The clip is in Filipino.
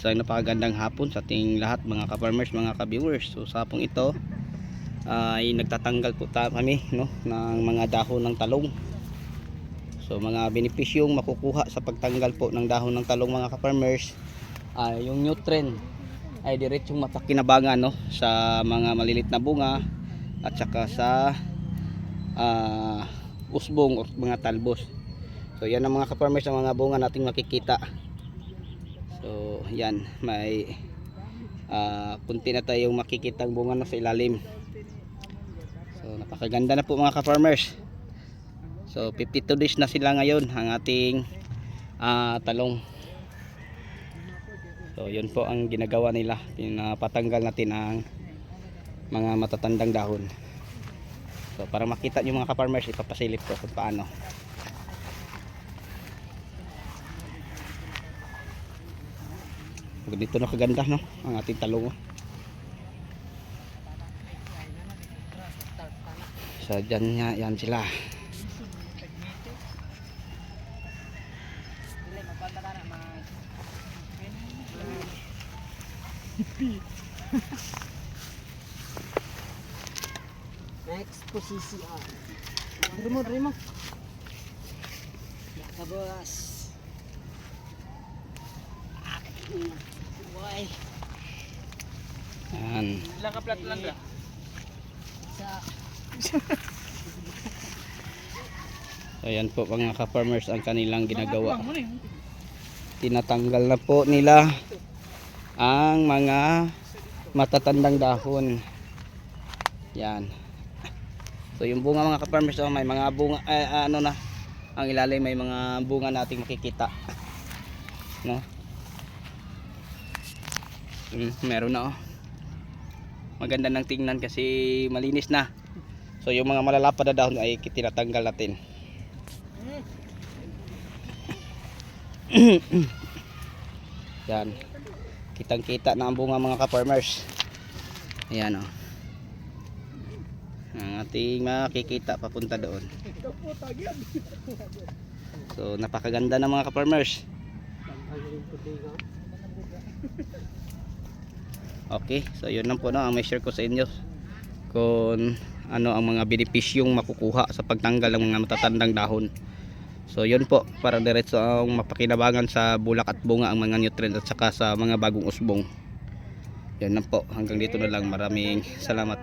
Isang napakagandang hapon sa ating lahat mga ka-farmers, mga ka-viewers. So sa hapong ito ay nagtatanggal po ta kami no, ng mga dahon ng talong. So mga benepisyong makukuha sa pagtanggal po ng dahon ng talong mga ka-farmers ay yung nutrient ay diretsong mapakinabangan no, sa mga malilit na bunga at saka sa ah, usbong o mga talbos. So yan ang mga ka-farmers ang mga bunga nating makikita. So yan may ah kunti na tayong makikitang bunga na sa ilalim. So napakaganda na po mga ka-farmers. So 52 days na sila ngayon ang ating ah, talong. So yun po ang ginagawa nila. Pinapatanggal natin ang mga matatandang dahon. So para makita nyo mga ka-farmers ipapasilip ko kung paano. Ganito na kaganda no ang ating talong. oh. So dyan nga yan sila. Next posisi ah. Remo, remo. Yakabos. Boy. Yan. Ilang ka plat lang ka? Sa So yan po mga ka-farmers ang kanilang ginagawa. Tinatanggal na po nila ang mga matatandang dahon yan so yung bunga mga ka-farmers oh, may mga bunga eh, ano na ang ilalim may mga bunga nating makikita no mm, meron na oh maganda ng tingnan kasi malinis na so yung mga malalapad na dahon ay tinatanggal natin Yan. Kitang kita na ang bunga mga ka-farmers. Ayan o. Ang ating makikita papunta doon. So napakaganda na mga ka-farmers. Okay, so yun lang po na ang may share ko sa inyo. Kung ano ang mga benepisyong makukuha sa pagtanggal ng mga matatandang dahon. So yun po para diretso ang mapakinabangan sa bulak at bunga ang mga nutrient at saka sa mga bagong usbong. Yan lang po hanggang dito na lang maraming salamat.